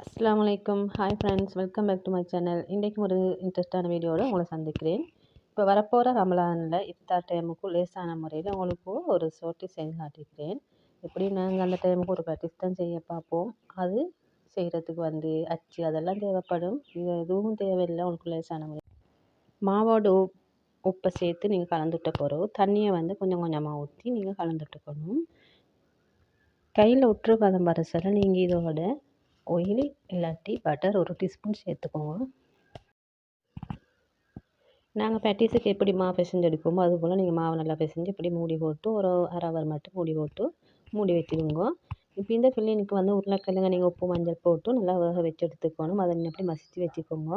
அஸ்லாம் வலைக்கம் hi friends welcome back to my channel இன்றைக்கும் ஒரு இன்ட்ரெஸ்டான வீடியோவில் உங்களை சந்திக்கிறேன். இப்போ வரப்போகிற ரமலானில் இஃப்தார் டைமுக்கு லேசான முறையில் உங்களுக்கு ஒரு சோட்டி செஞ்சு காட்டிக்கிறேன். எப்படி நாங்கள் அந்த டைமுக்கு ஒரு ப்ராக்டிஸ் தான் செய்ய பார்ப்போம். அது செய்கிறதுக்கு வந்து அச்சு அதெல்லாம் தேவைப்படும். இது எதுவும் தேவையில்லை உங்களுக்கு லேசான முறை. மாவோட உப்பை சேர்த்து நீங்கள் கலந்துட்ட பிறகு தண்ணியை வந்து கொஞ்சம் கொஞ்சமாக ஊற்றி நீங்கள் கலந்துட்டுக்கணும். கையில் உற்று பதம் பரசலை நீங்கள் இதோட ஆயில் இல்லாட்டி பட்டர் ஒரு டீஸ்பூன் சேர்த்துக்கோங்க. நாங்கள் பேட்டிஸுக்கு எப்படி மாவு பிசைஞ்சு எடுப்போமோ அதுபோல் நீங்கள் மாவு நல்லா பிசைஞ்சு இப்படி மூடி போட்டு ஒரு அரை ஹவர் மட்டும் மூடி போட்டு மூடி வச்சுடுங்க இப்போ இந்த பிள்ளைங்களுக்கு வந்து உருளைக்கிழங்க நீங்கள் உப்பு மஞ்சள் போட்டு நல்லா வேக வச்சு எடுத்துக்கணும். அதை எப்படி மசித்து வச்சுக்கோங்க.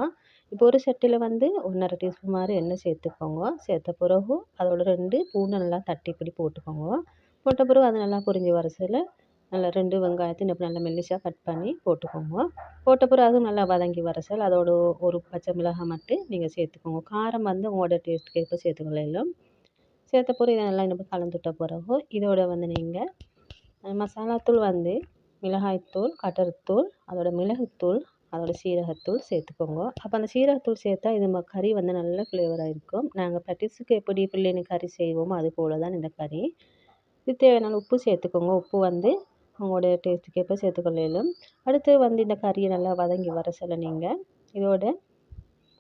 இப்போ ஒரு சட்டியில் வந்து ஒன்றரை டீஸ்பூன் மாதிரி எண்ணெய் சேர்த்துக்கோங்க. சேர்த்த பிறகு அதோட ரெண்டு பூண்டு நல்லா தட்டி இப்படி போட்டுக்கோங்க. போட்ட பிறகு அது நல்லா பொரிஞ்சு வர நல்லா ரெண்டு வெங்காயத்தையும் இப்படி நல்லா மெல்லிசாக கட் பண்ணி போட்டுக்கோங்க. போட்ட பிறகு அதுவும் நல்லா வதங்கி வர சார். அதோட ஒரு பச்சை மிளகாய் மட்டும் நீங்கள் சேர்த்துக்கோங்க. காரம் வந்து உங்களோட டேஸ்ட்டுக்கு ஏற்ப சேர்த்துக்கலாம் சேர்த்த பிறகு இதை நல்லா இன்னும் கலந்துட்ட பிறகு இதோட வந்து நீங்கள் மசாலாத்தூள் வந்து மிளகாய்த்தூள் கட்டர்த்தூள் அதோட மிளகுத்தூள் அதோட சீரகத்தூள் சேர்த்துக்கோங்க. அப்போ அந்த சீரகத்தூள் சேர்த்தா இது கறி வந்து நல்ல ஃப்ளேவராக இருக்கும். நாங்கள் பட்டிஸுக்கு எப்படி பிள்ளைங்க கறி செய்வோமோ அது போல் தான் இந்த கறி. இது தேவையான உப்பு சேர்த்துக்கோங்க. உப்பு வந்து உங்களோட டேஸ்ட்டுக்கு ஏற்ப சேர்த்துக்கொள்ளையிலும் அடுத்து வந்து இந்த கறியை நல்லா வதங்கி வர சொல்ல நீங்கள் இதோட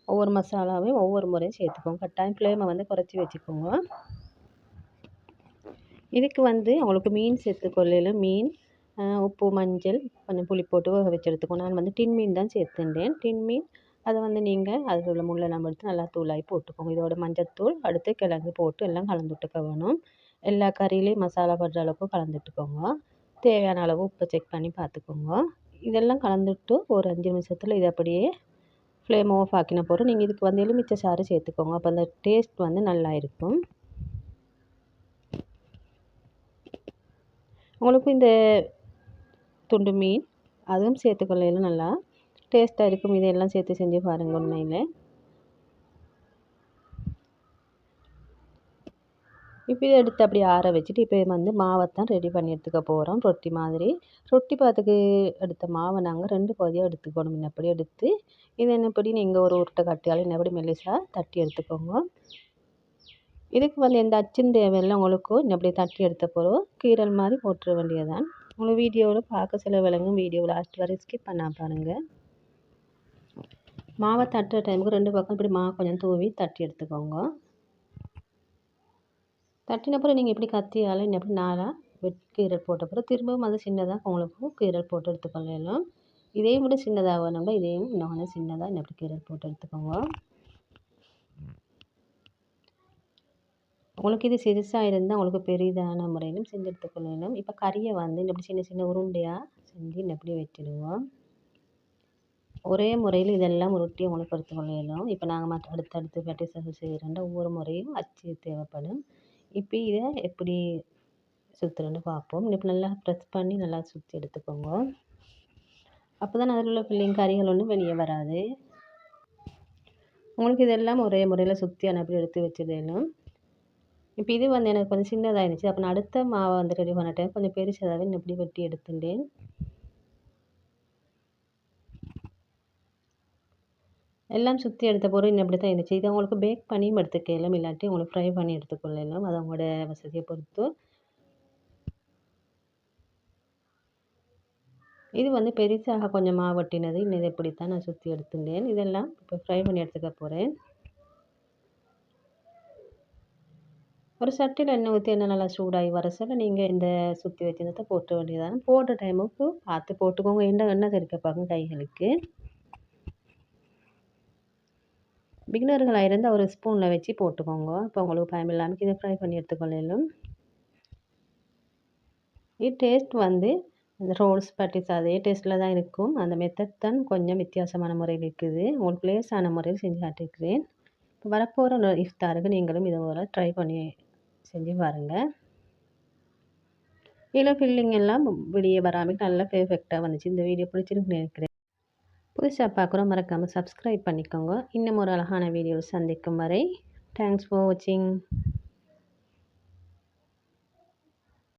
ஒவ்வொரு மசாலாவையும் ஒவ்வொரு முறையும் சேர்த்துக்கோங்க. கட்டாயம் ஃப்ளேமை வந்து குறைச்சி வச்சுக்கோங்க. இதுக்கு வந்து அவங்களுக்கு மீன் சேர்த்துக்கொள்ளையிலும் மீன் உப்பு மஞ்சள் கொஞ்சம் புளி போட்டு வேக நான் வந்து டின் மீன் தான் சேர்த்துட்டேன். டின் மீன் அதை வந்து நீங்கள் அதில் உள்ள முள்ளெல்லாம் எடுத்து நல்லா தூளாகி போட்டுக்கோங்க. இதோட மஞ்சத்தூள் அடுத்து கிழங்கு போட்டு எல்லாம் கலந்துட்டுக்க வேணும். எல்லா கறியிலையும் மசாலா படுற அளவுக்கு கலந்துட்டுக்கோங்க. தேவையான அளவு உப்பை செக் பண்ணி பார்த்துக்கோங்க. இதெல்லாம் கலந்துட்டு ஒரு அஞ்சு நிமிஷத்தில் இதை அப்படியே ஃப்ளேம் ஆஃப் ஆக்கின போகிறோம் நீங்கள் இதுக்கு வந்து எலுமிச்சை சாறு சேர்த்துக்கோங்க. அப்போ அந்த டேஸ்ட் வந்து நல்லா இருக்கும். உங்களுக்கு இந்த துண்டு மீன் அதுவும் சேர்த்துக்கொள்ளையில நல்லா டேஸ்ட்டாக இருக்கும். இதையெல்லாம் சேர்த்து செஞ்சு பாருங்கள் உண்மையில். இப்போ எடுத்து அப்படியே ஆற வச்சுட்டு இப்போ வந்து மாவைத்தான் ரெடி பண்ணி எடுத்துக்க போகிறோம் ரொட்டி மாதிரி. ரொட்டி பாத்துக்கு எடுத்த மாவை நாங்கள் ரெண்டு பகுதியாக எடுத்துக்கணும். முன்னப்படி எடுத்து இது என்னப்படி நீங்கள் ஒரு உருட்டை கட்டியாலும் என்னப்படி மெல்லிசாக தட்டி எடுத்துக்கோங்க. இதுக்கு வந்து எந்த அச்சும் தேவையில்லை. உங்களுக்கு இன்னப்படி தட்டி எடுத்த பிறகு கீரல் மாதிரி போட்டுற வேண்டியதான் உங்களுக்கு வீடியோவில் பார்க்க சில விலங்கும் வீடியோ லாஸ்ட் வரை ஸ்கிப் பண்ணா பாருங்கள் மாவை தட்டுற டைமுக்கு ரெண்டு பக்கம் இப்படி மாவு கொஞ்சம் தூவி தட்டி எடுத்துக்கோங்க. தட்டினப்புறம் நீங்கள் எப்படி கத்தியால் இன்னும் எப்படி நாளாக வெட் கீரல் போட்டப்புறம் திரும்பவும் அது சின்னதாக உங்களுக்கு கீரல் போட்டு எடுத்துக்கொள்ளலாம் இதையும் விட சின்னதாக வேணும்னா இதையும் இன்னும் கொஞ்சம் சின்னதாக இன்னும் எப்படி கீரல் போட்டு எடுத்துக்கோங்க. உங்களுக்கு இது சிறுசாக இருந்தால் உங்களுக்கு பெரிதான முறையிலும் செஞ்சு எடுத்துக்கொள்ளலாம் இப்போ கறியை வந்து இப்படி சின்ன சின்ன உருண்டையாக செஞ்சு இப்படி வெட்டிடுவோம். ஒரே முறையில் இதெல்லாம் உருட்டி உங்களுக்கு எடுத்துக்கொள்ளலாம் இப்போ நாங்கள் மற்ற அடுத்தடுத்து பேட்டிஸ் செய்கிறோன்னா ஒவ்வொரு முறையும் அச்சு தேவைப்படும். இப்போ இதை எப்படி சுற்றுறேன்னு பார்ப்போம் இப்போ நல்லா ப்ரெஸ் பண்ணி நல்லா சுற்றி எடுத்துக்கோங்க. அப்போ தான் அதில் உள்ள பிள்ளைங்க கறிகள் ஒன்றும் வெளியே வராது. உங்களுக்கு இதெல்லாம் ஒரே முறையில் சுற்றி அனுப்பி எடுத்து வச்சிடணும் இப்போ இது வந்து எனக்கு கொஞ்சம் சின்னதாக இருந்துச்சு அப்போ நான் அடுத்த மாவை வந்து ரெடி பண்ணிட்டேன் கொஞ்சம் பெருசாகவே இப்படி வெட்டி எடுத்துட்டேன். எல்லாம் சுற்றி எடுத்த பொருள் அப்படி தான் இருந்துச்சு. இதை உங்களுக்கு பேக் பண்ணியும் எடுத்துக்கலாம் இல்லாட்டி உங்களுக்கு ஃப்ரை பண்ணி எடுத்துக்கொள்ளலாம். அது உங்களோட வசதியை பொறுத்து. இது வந்து பெருசாக கொஞ்சம் மாவட்டினது இன்னும் இதை இப்படித்தான் நான் சுற்றி எடுத்துட்டேன். இதெல்லாம் இப்போ ஃப்ரை பண்ணி எடுத்துக்க போகிறேன் ஒரு சட்டியில் எண்ணெய் ஊற்றி எண்ணெய் நல்லா சூடாகி வர சொல்ல நீங்கள் இந்த சுற்றி வச்சிருந்ததை போட்ட வேண்டியதான போட்ட டைமுக்கு பார்த்து போட்டுக்கோங்க. எண்ணெய் எண்ணெய் தெரிக்க பார்க்கும் கைகளுக்கு. பிகினர்களாக இருந்தால் ஒரு ஸ்பூனில் வச்சு போட்டுக்கோங்க. இப்போ உங்களுக்கு பயம் இல்லாமல் இதை ஃப்ரை பண்ணி எடுத்துக்கொள்ளும் இது டேஸ்ட் வந்து இந்த ரோல்ஸ் பட்டிஸ் அதே டேஸ்ட்டில் தான் இருக்கும். அந்த மெத்தட் தான் கொஞ்சம் வித்தியாசமான முறையில் இருக்குது. உங்களுக்கு லேஸான முறையில் செஞ்சு காட்டியிருக்கிறேன். இப்போ வரப்போகிற இஃப்தாருக்கு நீங்களும் இதை ஒரு ட்ரை பண்ணி செஞ்சு பாருங்கள் இதில் ஃபில்லிங் எல்லாம் வெளியே வராமல் நல்லா பெர்ஃபெக்டாக வந்துச்சு. இந்த வீடியோ பிடிச்சிருக்கு நினைக்கிறேன். புதுசாக பார்க்குறோம் மறக்காமல் சப்ஸ்கிரைப் பண்ணிக்கோங்க. இன்னும் ஒரு அழகான வீடியோ சந்திக்கும் வரை தேங்க்ஸ் ஃபார் வாட்சிங்